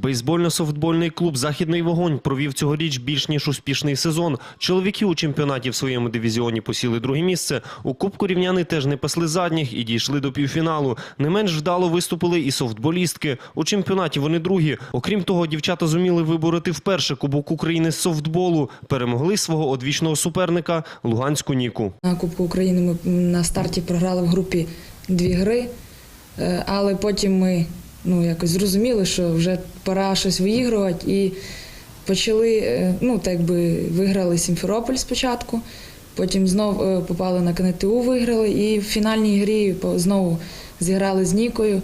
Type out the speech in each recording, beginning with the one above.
Бейсбольно-софтбольний клуб Західний вогонь провів цьогоріч більш ніж успішний сезон. Чоловіки у чемпіонаті в своєму дивізіоні посіли друге місце. У Кубку рівняни теж не пасли задніх і дійшли до півфіналу. Не менш вдало виступили і софтболістки. У чемпіонаті вони другі. Окрім того, дівчата зуміли вибороти вперше Кубок України з софтболу. Перемогли свого одвічного суперника Луганську Ніку. На Кубку України ми на старті програли в групі дві гри, е, але потім ми ну, якось зрозуміли, що вже пора щось виігрувати і почали, е, ну, так би виграли Сімферополь спочатку, потім знов е, попали на КНТУ, виграли, і в фінальній грі знову зіграли з Нікою.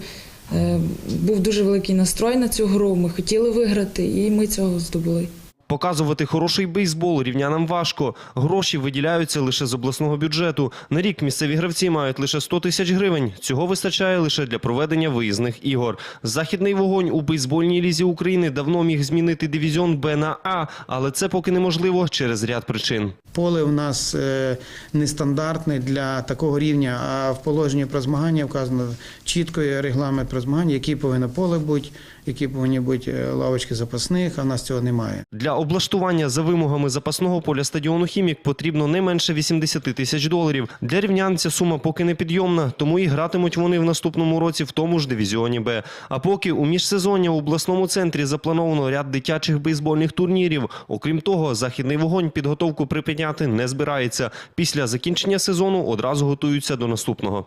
Е, Був дуже великий настрой на цю гру, ми хотіли виграти, і ми цього здобули. Показувати хороший бейсбол рівнянам важко. Гроші виділяються лише з обласного бюджету. На рік місцеві гравці мають лише 100 тисяч гривень. Цього вистачає лише для проведення виїзних ігор. Західний вогонь у бейсбольній лізі України давно міг змінити дивізіон Б на А, але це поки неможливо через ряд причин. Поле у нас е, нестандартне для такого рівня, а в положенні про змагання вказано чітко є регламент про змагання, які повинно поле бути, які повинні бути е, лавочки запасних, а в нас цього немає. Для облаштування за вимогами запасного поля стадіону «Хімік» потрібно не менше 80 тисяч доларів. Для рівнян ця сума поки не підйомна, тому і гратимуть вони в наступному році в тому ж дивізіоні Б. А поки у міжсезоння у обласному центрі заплановано ряд дитячих бейсбольних турнірів. Окрім того, західний вогонь підготовку припиняти не збирається. Після закінчення сезону одразу готуються до наступного.